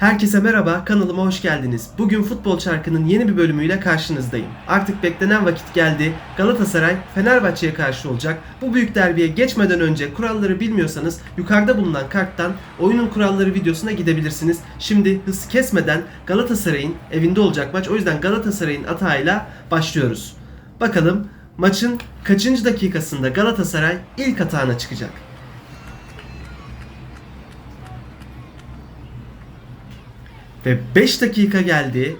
Herkese merhaba, kanalıma hoş geldiniz. Bugün Futbol Çarkı'nın yeni bir bölümüyle karşınızdayım. Artık beklenen vakit geldi. Galatasaray Fenerbahçe'ye karşı olacak. Bu büyük derbiye geçmeden önce kuralları bilmiyorsanız yukarıda bulunan karttan oyunun kuralları videosuna gidebilirsiniz. Şimdi hız kesmeden Galatasaray'ın evinde olacak maç. O yüzden Galatasaray'ın atağıyla başlıyoruz. Bakalım maçın kaçıncı dakikasında Galatasaray ilk atağına çıkacak? Ve 5 dakika geldi.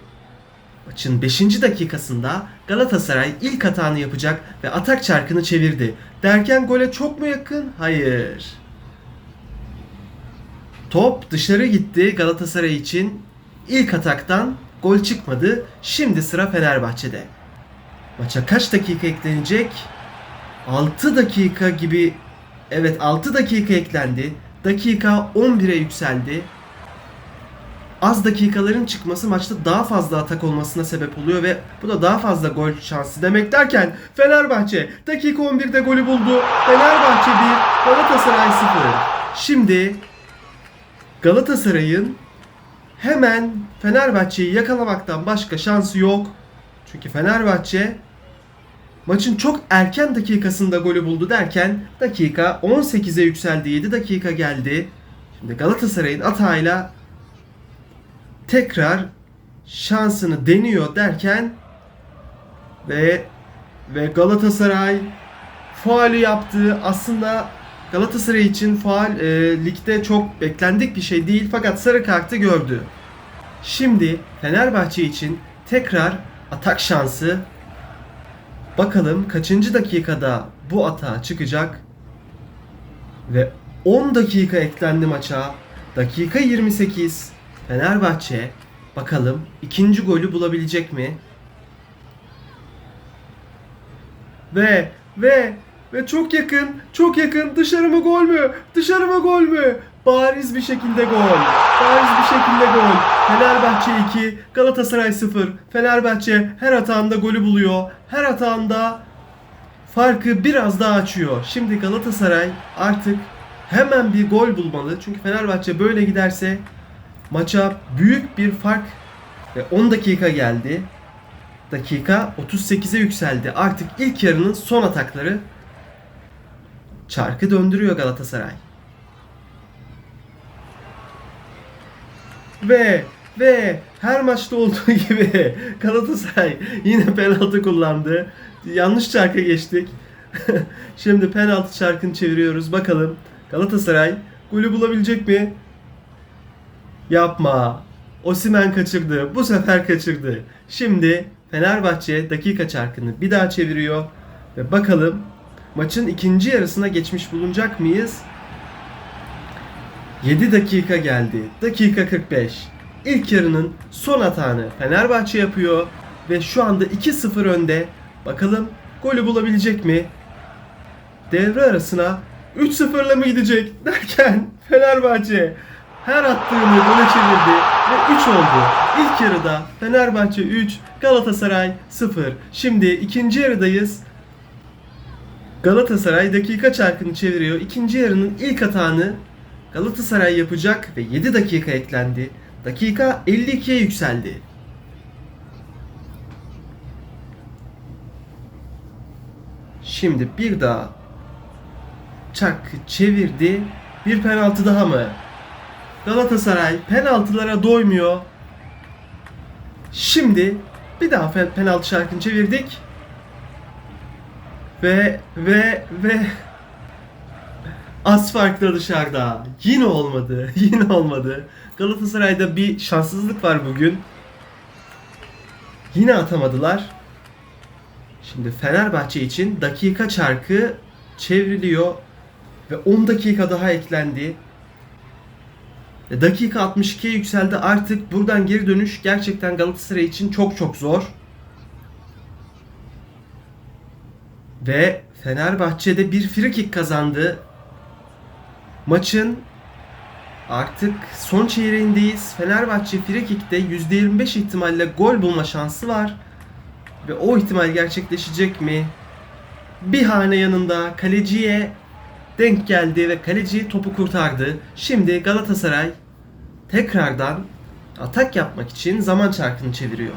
Maçın 5. dakikasında Galatasaray ilk atağını yapacak ve atak çarkını çevirdi. Derken gole çok mu yakın? Hayır. Top dışarı gitti Galatasaray için. İlk ataktan gol çıkmadı. Şimdi sıra Fenerbahçe'de. Maça kaç dakika eklenecek? 6 dakika gibi Evet 6 dakika eklendi. Dakika 11'e yükseldi az dakikaların çıkması maçta daha fazla atak olmasına sebep oluyor ve bu da daha fazla gol şansı demek derken Fenerbahçe dakika 11'de golü buldu. Fenerbahçe 1, Galatasaray 0. Şimdi Galatasaray'ın hemen Fenerbahçe'yi yakalamaktan başka şansı yok. Çünkü Fenerbahçe maçın çok erken dakikasında golü buldu derken dakika 18'e yükseldi. 7 dakika geldi. Şimdi Galatasaray'ın atağıyla tekrar şansını deniyor derken ve ve Galatasaray faali yaptı. Aslında Galatasaray için faal e, ligde çok beklendik bir şey değil fakat sarı kartı gördü. Şimdi Fenerbahçe için tekrar atak şansı. Bakalım kaçıncı dakikada bu atağa çıkacak. Ve 10 dakika eklendi maça. Dakika 28. Fenerbahçe bakalım ikinci golü bulabilecek mi? Ve ve ve çok yakın, çok yakın. Dışarı mı gol mü? Dışarı mı gol mü? Bariz bir şekilde gol. Bariz bir şekilde gol. Fenerbahçe 2, Galatasaray 0. Fenerbahçe her atağında golü buluyor. Her atağında farkı biraz daha açıyor. Şimdi Galatasaray artık hemen bir gol bulmalı. Çünkü Fenerbahçe böyle giderse maça büyük bir fark ve 10 dakika geldi. Dakika 38'e yükseldi. Artık ilk yarının son atakları çarkı döndürüyor Galatasaray. Ve ve her maçta olduğu gibi Galatasaray yine penaltı kullandı. Yanlış çarka geçtik. Şimdi penaltı çarkını çeviriyoruz. Bakalım Galatasaray golü bulabilecek mi? Yapma. Osimen kaçırdı. Bu sefer kaçırdı. Şimdi Fenerbahçe dakika çarkını bir daha çeviriyor. Ve bakalım maçın ikinci yarısına geçmiş bulunacak mıyız? 7 dakika geldi. Dakika 45. İlk yarının son atağını Fenerbahçe yapıyor. Ve şu anda 2-0 önde. Bakalım golü bulabilecek mi? Devre arasına 3-0'la mı gidecek derken Fenerbahçe her attığını gole çevirdi ve 3 oldu. İlk yarıda Fenerbahçe 3, Galatasaray 0. Şimdi ikinci yarıdayız. Galatasaray dakika çarkını çeviriyor. İkinci yarının ilk atağını Galatasaray yapacak ve 7 dakika eklendi. Dakika 52'ye yükseldi. Şimdi bir daha çarkı çevirdi. Bir penaltı daha mı? Galatasaray penaltılara doymuyor. Şimdi bir daha penaltı şarkını çevirdik. Ve ve ve az farklı dışarıda. Yine olmadı. Yine olmadı. Galatasaray'da bir şanssızlık var bugün. Yine atamadılar. Şimdi Fenerbahçe için dakika çarkı çevriliyor ve 10 dakika daha eklendi. E, Dakika 62'ye yükseldi. Artık buradan geri dönüş gerçekten Galatasaray için çok çok zor. Ve Fenerbahçe'de bir free kick kazandı. Maçın artık son çeyreğindeyiz. Fenerbahçe free kick'te %25 ihtimalle gol bulma şansı var. Ve o ihtimal gerçekleşecek mi? Bir hane yanında kaleciye denk geldi ve kaleci topu kurtardı. Şimdi Galatasaray tekrardan atak yapmak için zaman çarkını çeviriyor.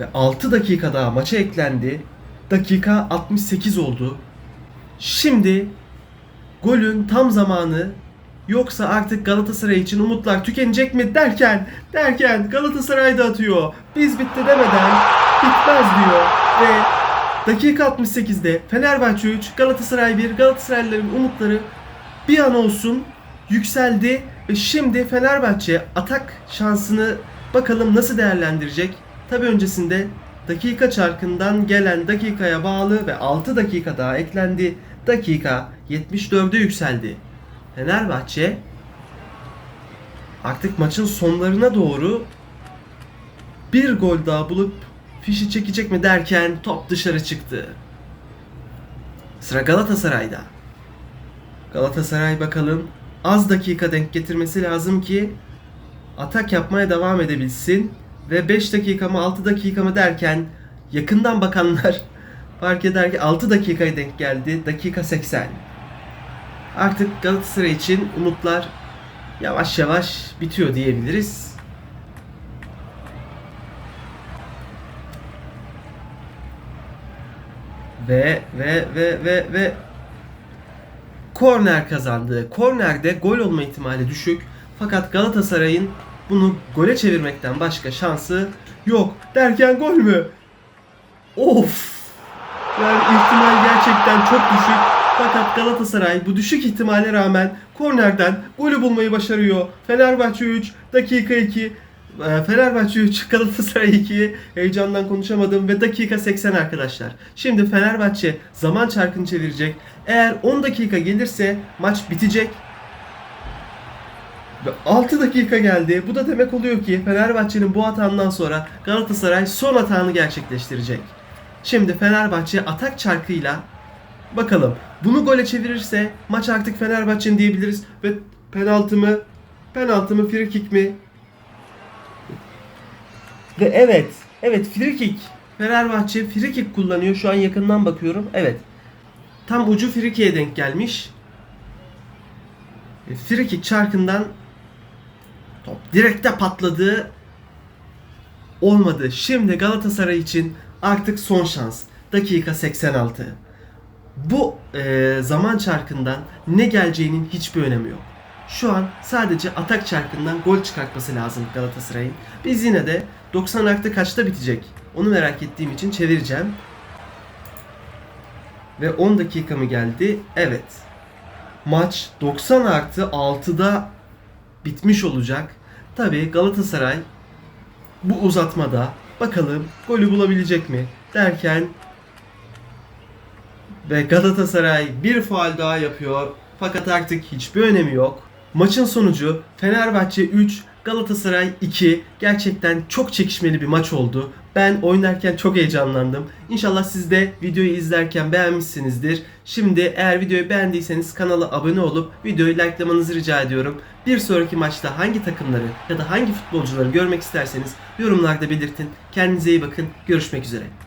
Ve 6 dakika daha maça eklendi. Dakika 68 oldu. Şimdi golün tam zamanı yoksa artık Galatasaray için umutlar tükenecek mi derken derken Galatasaray da atıyor. Biz bitti demeden bitmez diyor ve dakika 68'de Fenerbahçe 3 Galatasaray 1 Galatasaraylıların umutları bir an olsun yükseldi ve şimdi Fenerbahçe atak şansını bakalım nasıl değerlendirecek. Tabi öncesinde dakika çarkından gelen dakikaya bağlı ve 6 dakika daha eklendi. Dakika 74'e yükseldi. Fenerbahçe artık maçın sonlarına doğru bir gol daha bulup fişi çekecek mi derken top dışarı çıktı. Sıra Galatasaray'da. Galatasaray bakalım az dakika denk getirmesi lazım ki atak yapmaya devam edebilsin ve 5 dakika mı 6 dakika mı derken yakından bakanlar fark eder ki 6 dakikaya denk geldi. Dakika 80. Artık Galatasaray için umutlar yavaş yavaş bitiyor diyebiliriz. Ve ve ve ve ve korner kazandı. Kornerde gol olma ihtimali düşük. Fakat Galatasaray'ın bunu gole çevirmekten başka şansı yok. Derken gol mü? Of! Yani ihtimal gerçekten çok düşük. Fakat Galatasaray bu düşük ihtimale rağmen kornerden golü bulmayı başarıyor. Fenerbahçe 3, dakika 2. e, Fenerbahçe 3, Galatasaray 2. Heyecandan konuşamadım ve dakika 80 arkadaşlar. Şimdi Fenerbahçe zaman çarkını çevirecek. Eğer 10 dakika gelirse maç bitecek. Ve 6 dakika geldi. Bu da demek oluyor ki Fenerbahçe'nin bu hatandan sonra Galatasaray son hatanı gerçekleştirecek. Şimdi Fenerbahçe atak çarkıyla bakalım. Bunu gole çevirirse maç artık Fenerbahçe'nin diyebiliriz. Ve penaltı mı? Penaltı mı? Free kick mi? Ve evet. Evet free kick. Fenerbahçe free kick kullanıyor. Şu an yakından bakıyorum. Evet. Tam ucu free denk gelmiş. E, free çarkından top direkte patladı. Olmadı. Şimdi Galatasaray için artık son şans. Dakika 86 bu e, zaman çarkından ne geleceğinin hiçbir önemi yok. Şu an sadece atak çarkından gol çıkartması lazım Galatasaray'ın. Biz yine de 90 artı kaçta bitecek? Onu merak ettiğim için çevireceğim. Ve 10 dakika mı geldi? Evet. Maç 90 artı 6'da bitmiş olacak. Tabi Galatasaray bu uzatmada bakalım golü bulabilecek mi derken ve Galatasaray bir faal daha yapıyor. Fakat artık hiçbir önemi yok. Maçın sonucu Fenerbahçe 3, Galatasaray 2. Gerçekten çok çekişmeli bir maç oldu. Ben oynarken çok heyecanlandım. İnşallah siz de videoyu izlerken beğenmişsinizdir. Şimdi eğer videoyu beğendiyseniz kanala abone olup videoyu likelamanızı rica ediyorum. Bir sonraki maçta hangi takımları ya da hangi futbolcuları görmek isterseniz yorumlarda belirtin. Kendinize iyi bakın. Görüşmek üzere.